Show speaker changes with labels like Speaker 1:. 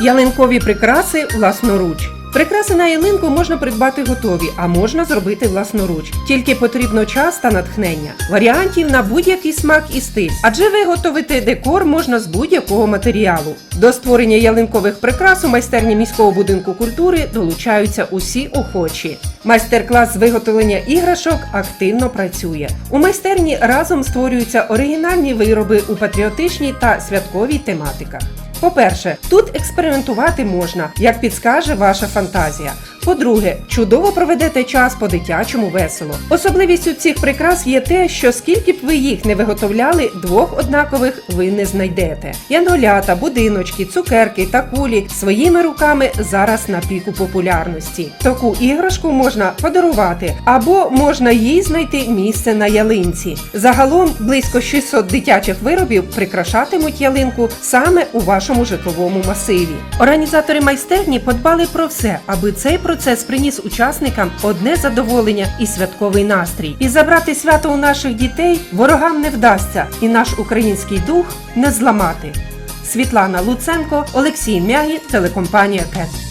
Speaker 1: Ялинкові прикраси власноруч. Прикраси на ялинку можна придбати готові, а можна зробити власноруч. Тільки потрібно час та натхнення. Варіантів на будь-який смак і стиль, адже виготовити декор можна з будь-якого матеріалу. До створення ялинкових прикрас у майстерні міського будинку культури долучаються усі охочі. Майстер-клас з виготовлення іграшок активно працює. У майстерні разом створюються оригінальні вироби у патріотичній та святковій тематиках. По-перше, тут експериментувати можна, як підскаже ваша фантазія. По-друге, чудово проведете час по-дитячому весело. Особливістю цих прикрас є те, що скільки б ви їх не виготовляли, двох однакових ви не знайдете. Янголята, будиночки, цукерки та кулі своїми руками зараз на піку популярності. Таку іграшку можна подарувати або можна їй знайти місце на ялинці. Загалом близько 600 дитячих виробів прикрашатимуть ялинку саме у вашому житловому масиві. Організатори майстерні подбали про все, аби цей процес приніс учасникам одне задоволення і святковий настрій. І забрати свято у наших дітей ворогам не вдасться, і наш український дух не зламати. Світлана Луценко, Олексій Мягі, телекомпанія КЕТ.